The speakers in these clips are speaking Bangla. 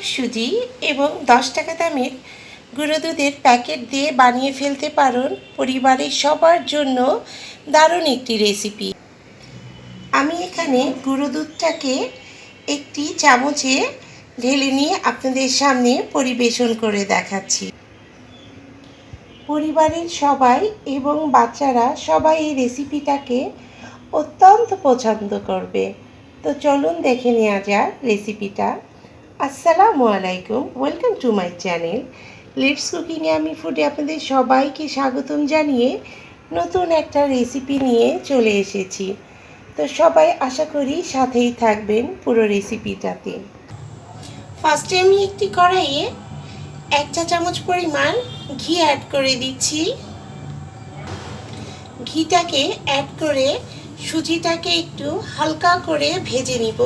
কাপ সুজি এবং দশ টাকা দামের গুঁড়ো দুধের প্যাকেট দিয়ে বানিয়ে ফেলতে পারুন পরিবারের সবার জন্য দারুণ একটি রেসিপি। আমি এখানে গুঁড়ো দুধটাকে একটি চামচে ঢেলে নিয়ে আপনাদের সামনে পরিবেশন করে দেখাচ্ছি। পরিবারের সবাই এবং বাচ্চারা সবাই এই রেসিপিটাকে অত্যন্ত পছন্দ করবে। তো চলুন দেখে নেওয়া যাক রেসিপিটা। আসসালামু আলাইকুম welcome to my channel let's কুকিংয়ে আমি ফুডে আপনাদের সবাইকে স্বাগতম জানিয়ে নতুন একটা রেসিপি নিয়ে চলে এসেছি। তো সবাই আশা করি সাথেই থাকবেন পুরো রেসিপিটাতে ফার্স্টে আমি একটি কড়াইয়ে এক চা চামচ পরিমাণ ঘি অ্যাড করে দিচ্ছি। ঘিটাকে অ্যাড করে সুজিটাকে একটু হালকা করে ভেজে নিব।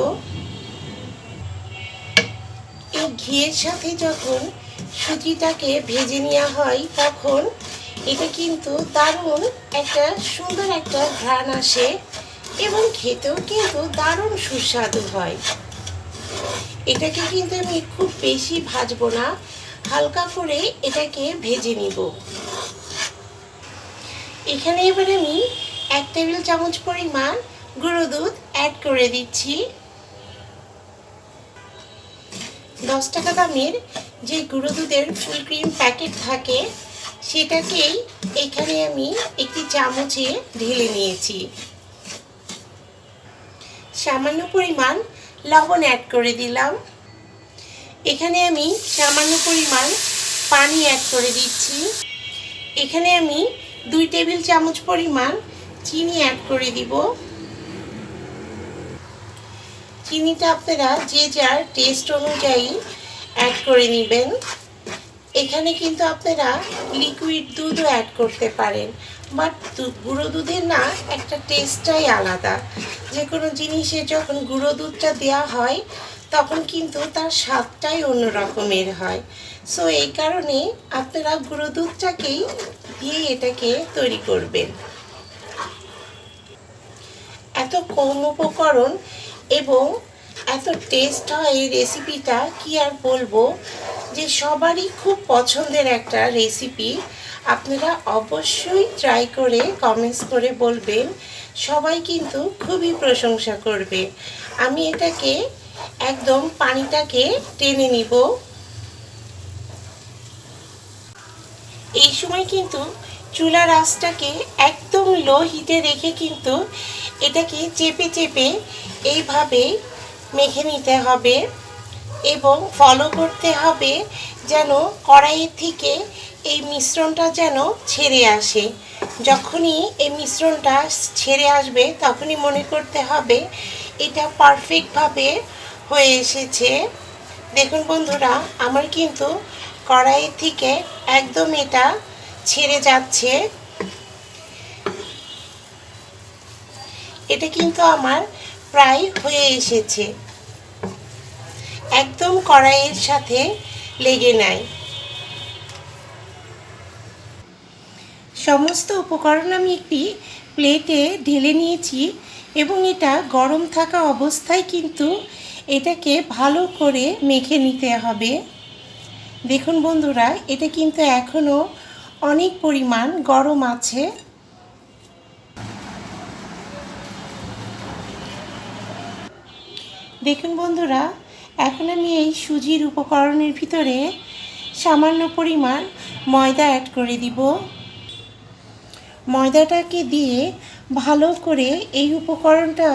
এই ঘিয়ের সাথে যখন সুজিটাকে ভেজে নেওয়া হয়, তখন এটা কিন্তু দারুণ একটা সুন্দর একটা ঘ্রাণ আসে এবং খেতেও কিন্তু দারুণ সুস্বাদু হয়। এটাকে কিন্তু আমি খুব বেশি ভাজবো না, হালকা করে এটাকে ভেজে নিব। এখানে এবার আমি এক টেবিল চামচ পরিমাণ গুঁড়ো দুধ অ্যাড করে দিচ্ছি। দশ টাকা দামের যে গুঁড়ো দুধের ফুল ক্রিম প্যাকেট থাকে, সেটাকেই এখানে আমি একটি চামচে ঢেলে নিয়েছি। সামান্য পরিমাণ লবণ অ্যাড করে দিলাম। এখানে আমি সামান্য পরিমাণ পানি অ্যাড করে দিচ্ছি। এখানে আমি দুই টেবিল চামচ পরিমাণ চিনি অ্যাড করে দিব। চিনিটা আপনারা যে যার টেস্ট অনুযায়ী অ্যাড করে নেবেন। এখানে কিন্তু আপনারা লিকুইড দুধও অ্যাড করতে পারেন। বাট গুঁড়ো দুধের না একটা টেস্টটাই আলাদা। যে কোনো জিনিসে যখন গুঁড়ো দুধটা দেওয়া হয়, তখন কিন্তু তার স্বাদটাই অন্য রকমের হয়। সো এই কারণে আপনারা গুঁড়ো দুধটাকেই দিয়ে এটাকে তৈরি করবেন। এত কম উপকরণ এবং এত টেস্ট হয় এই রেসিপিটা কি আর বলব? যে সবারই খুব পছন্দের একটা রেসিপি আপনারা অবশ্যই ট্রাই করে কমেন্টস করে বলবেন। সবাই কিন্তু খুবই প্রশংসা করবে। আমি এটাকে একদম পানিটাকে টেনে নিব। এই সময় কিন্তু চুলার আঁচটাকে একদম লো হিটে রেখে কিন্তু এটাকে চেপে চেপে এইভাবে মেখে নিতে হবে এবং ফলো করতে হবে যেন কড়াইয়ের থেকে এই মিশ্রণটা যেন ছেড়ে আসে। যখনই এই মিশ্রণটা ছেড়ে আসবে তখনই মনে করতে হবে এটা পারফেক্টভাবে হয়ে এসেছে। দেখুন বন্ধুরা, আমার কিন্তু কড়াইয়ের থেকে একদম এটা ছেড়ে যাচ্ছে। এটা কিন্তু আমার প্রায় হয়ে এসেছে। একদম কড়াইয়ের সাথে লেগে নাই। সমস্ত উপকরণ আমি একটি প্লেটে ঢেলে নিয়েছি এবং এটা গরম থাকা অবস্থায় কিন্তু এটাকে ভালো করে মেখে নিতে হবে। দেখুন বন্ধুরা, এটা কিন্তু এখনও অনেক পরিমাণ গরম আছে। দেখুন বন্ধুরা, এখন আমি এই সুজির উপকরণের ভিতরে সামান্য পরিমাণ ময়দা অ্যাড করে দিব। ময়দাটাকে দিয়ে ভালো করে এই উপকরণটা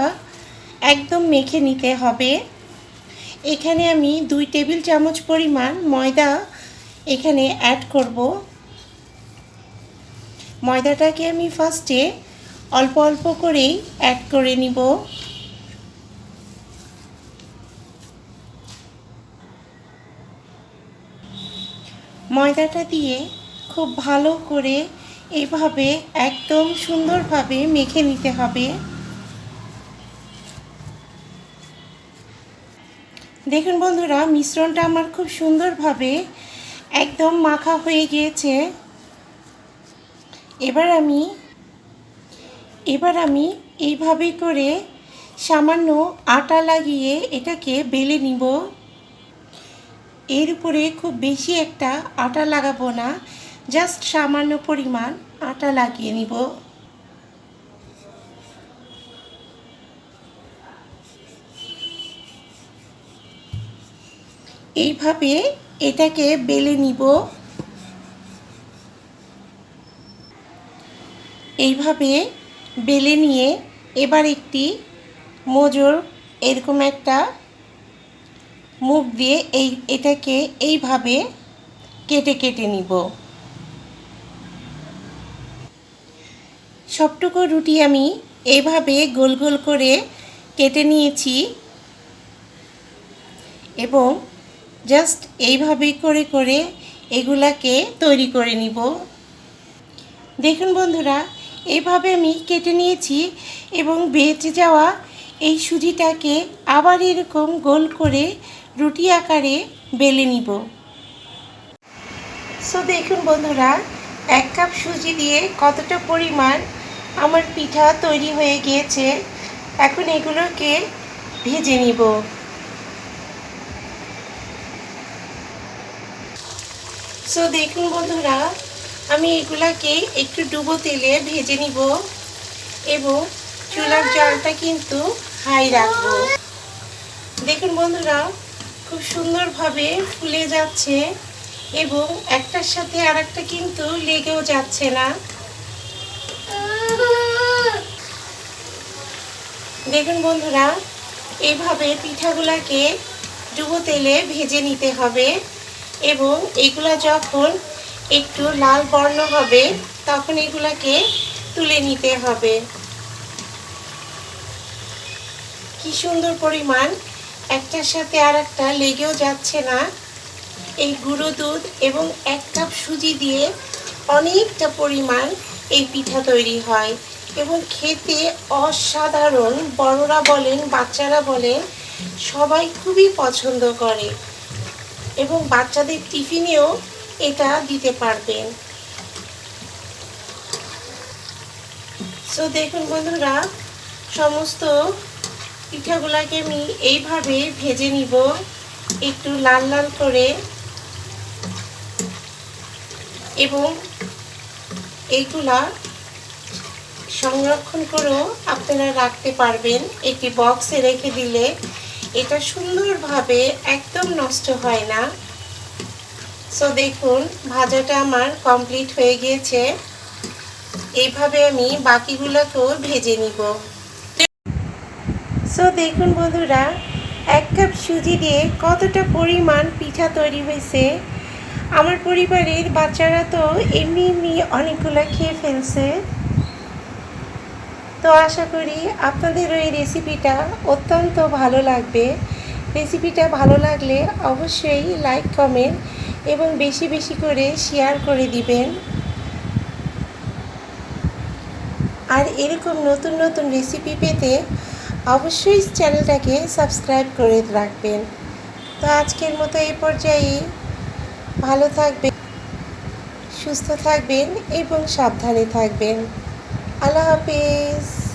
একদম মেখে নিতে হবে। এখানে আমি দুই টেবিল চামচ পরিমাণ ময়দা এখানে অ্যাড করব। ময়দাটাকে আমি ফার্স্টে অল্প অল্প করেই অ্যাড করে নিব। ময়দাটা দিয়ে খুব ভালো করে এইভাবে একদম সুন্দরভাবে মেখে নিতে হবে। দেখুন বন্ধুরা, মিশ্রণটা আমার খুব সুন্দরভাবে একদম মাখা হয়ে গিয়েছে। এবার আমি এবার আমি এইভাবে করে সামান্য আটা লাগিয়ে এটাকে বেলে নিব। এর উপরে খুব বেশি একটা আটা লাগাবো না, জাস্ট সামান্য পরিমাণ আটা লাগিয়ে নিব। এইভাবে এটাকে বেলে নিব। এইভাবে বেলে নিয়ে এবার একটি মোজোর এরকম একটা মুখ দিয়ে এই, এটাকে এইভাবে কেটে কেটে নিব। সবটুকু রুটি আমি এইভাবে গোল গোল করে কেটে নিয়েছি এবং জাস্ট এইভাবে করে করে এগুলাকে তৈরি করে নিব। দেখুন বন্ধুরা এইভাবে আমি কেটে নিয়েছি এবং বেঁচে যাওয়া এই সুজিটাকে আবার এরকম গোল করে রুটি আকারে বেলে নিব। সো দেখুন বন্ধুরা, এক কাপ সুজি দিয়ে কতটা পরিমাণ আমার পিঠা তৈরি হয়ে গিয়েছে, এখন এগুলোকে ভেজে নিব। সো দেখুন বন্ধুরা আমি এগুলাকে একটু ডুবো তেলে ভেজে নিব এবং চুলার জলটা কিন্তু হাই রাখব। দেখুন বন্ধুরা, খুব সুন্দরভাবে ফুলে যাচ্ছে এবং একটার সাথে আর একটা কিন্তু লেগেও যাচ্ছে না। দেখুন বন্ধুরা এইভাবে পিঠাগুলাকে ডুবো তেলে ভেজে নিতে হবে এবং এগুলা যখন একটু লাল বর্ণ হবে, তখন এগুলাকে তুলে নিতে হবে। কি সুন্দর পরিমাণ, একটার সাথে আর একটা লেগেও যাচ্ছে না। এই গুঁড়ো দুধ এবং এক কাপ সুজি দিয়ে অনেকটা পরিমাণ এই পিঠা তৈরি হয় এবং খেতে অসাধারণ। বড়রা বলেন, বাচ্চারা বলেন, সবাই খুবই পছন্দ করে। এবং বাচ্চাদের টিফিনেও এটা দিতে পারবেন। সো দেখুন বন্ধুরা, সমস্ত পিঠাগুলাকে আমি এইভাবে ভেজে নিব, একটু লাল লাল করে। এবং এইগুলা সংরক্ষণ করেও আপনারা রাখতে পারবেন, একটি বক্সে রেখে দিলে। এটা সুন্দরভাবে একদম নষ্ট হয় না। সো দেখুন, ভাজাটা আমার কমপ্লিট হয়ে গিয়েছে। এইভাবে আমি বাকিগুলোকেও ভেজে নিব। সো দেখুন বন্ধুরা, এক কাপ সুজি দিয়ে কতটা পরিমাণ পিঠা তৈরি হয়েছে। আমার পরিবারের বাচ্চারা তো এমনি এমনি অনেকগুলো খেয়ে ফেলছে। তো আশা করি আপনাদের ওই রেসিপিটা অত্যন্ত ভালো লাগবে। রেসিপিটা ভালো লাগলে অবশ্যই লাইক কমেন্ট এবং বেশি বেশি করে শেয়ার করে দিবেন। আর এরকম নতুন নতুন রেসিপি পেতে অবশ্যই চ্যানেলটাকে সাবস্ক্রাইব করে রাখবেন। তো আজকের মতো এই পর্যায়ে ভালো থাকবেন, সুস্থ থাকবেন এবং সাবধানে থাকবেন। আল্লাহ হাফিজ।